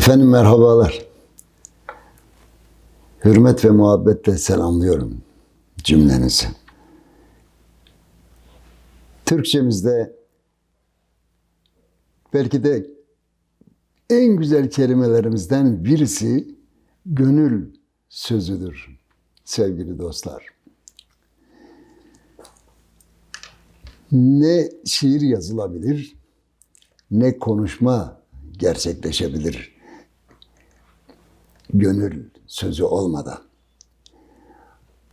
Efendim merhabalar. Hürmet ve muhabbetle selamlıyorum cümlenizi. Türkçemizde belki de en güzel kelimelerimizden birisi gönül sözüdür sevgili dostlar. Ne şiir yazılabilir, ne konuşma gerçekleşebilir gönül sözü olmadan.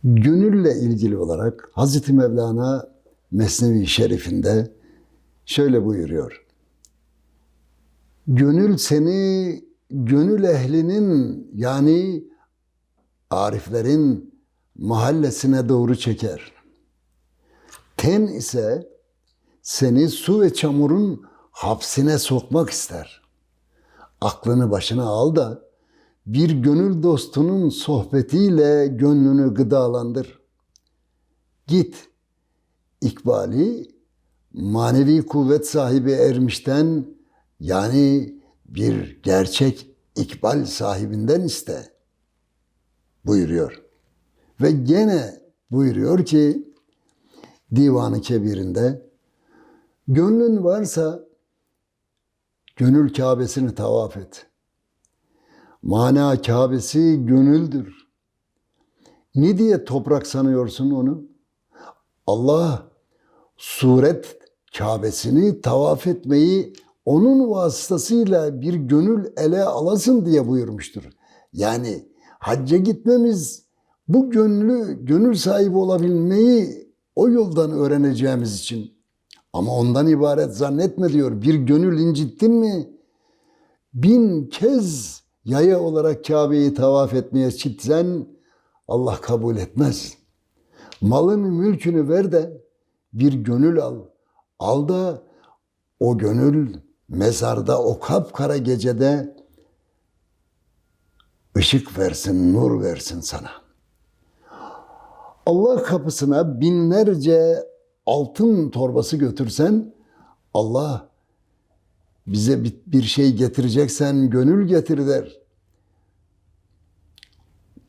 Gönülle ilgili olarak Hazreti Mevlana Mesnevi Şerif'inde şöyle buyuruyor. Gönül seni gönül ehlinin yani ariflerin mahallesine doğru çeker. Ten ise seni su ve çamurun hapsine sokmak ister. Aklını başına al da bir gönül dostunun sohbetiyle gönlünü gıdalandır. Git, ikbali manevi kuvvet sahibi ermişten yani bir gerçek ikbal sahibinden iste buyuruyor. Ve gene buyuruyor ki Divan-ı Kebir'inde gönlün varsa gönül Kabe'sini tavaf et. Mana Kabe'si gönüldür. Ne diye toprak sanıyorsun onu? Allah suret Kabe'sini tavaf etmeyi onun vasıtasıyla bir gönül ele alasın diye buyurmuştur. Yani hacca gitmemiz bu gönlü, gönül sahibi olabilmeyi o yoldan öğreneceğimiz için. Ama ondan ibaret zannetme diyor. Bir gönül incittin mi bin kez yaya olarak Kabe'yi tavaf etmeye çıksan Allah kabul etmez. Malını mülkünü ver de bir gönül al. Al da o gönül mezarda o kapkara gecede ışık versin, nur versin sana. Allah kapısına binlerce altın torbası götürsen Allah bize bir- şey getireceksen gönül getir der.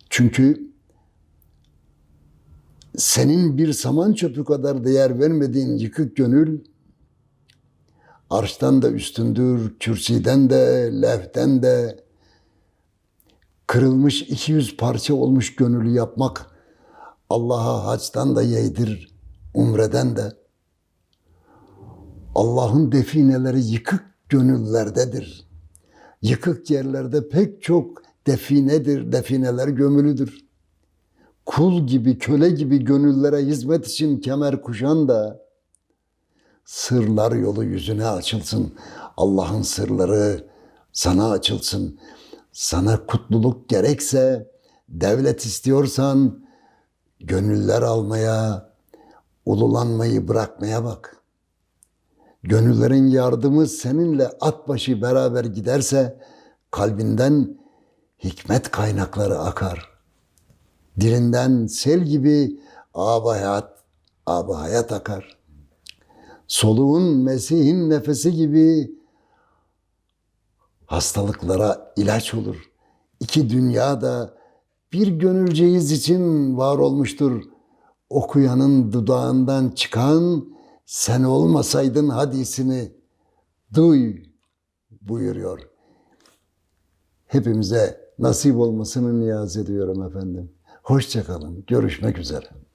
Çünkü senin bir saman çöpü kadar değer vermediğin yıkık gönül arştan da üstündür, kürsiden de, levhten de kırılmış 200 parça olmuş gönülü yapmak Allah'a haçtan da yeğdir, umreden de. Allah'ın defineleri yıkık gönüllerdedir. Yıkık yerlerde pek çok definedir, defineler gömülüdür. Kul gibi, köle gibi gönüllere hizmet için kemer kuşan da sırlar yolu yüzüne açılsın. Allah'ın sırları sana açılsın. Sana kutluluk gerekse, devlet istiyorsan gönüller almaya, ululanmayı bırakmaya bak. Gönüllerin yardımı seninle at başı beraber giderse kalbinden hikmet kaynakları akar. Dilinden sel gibi ab hayat, ab hayat akar. Soluğun Mesih'in nefesi gibi hastalıklara ilaç olur. İki dünya da bir gönülceğiz için var olmuştur. Okuyanın dudağından çıkan sen olmasaydın hadisini duy buyuruyor. Hepimize nasip olmasını niyaz ediyorum efendim. Hoşçakalın. Görüşmek üzere.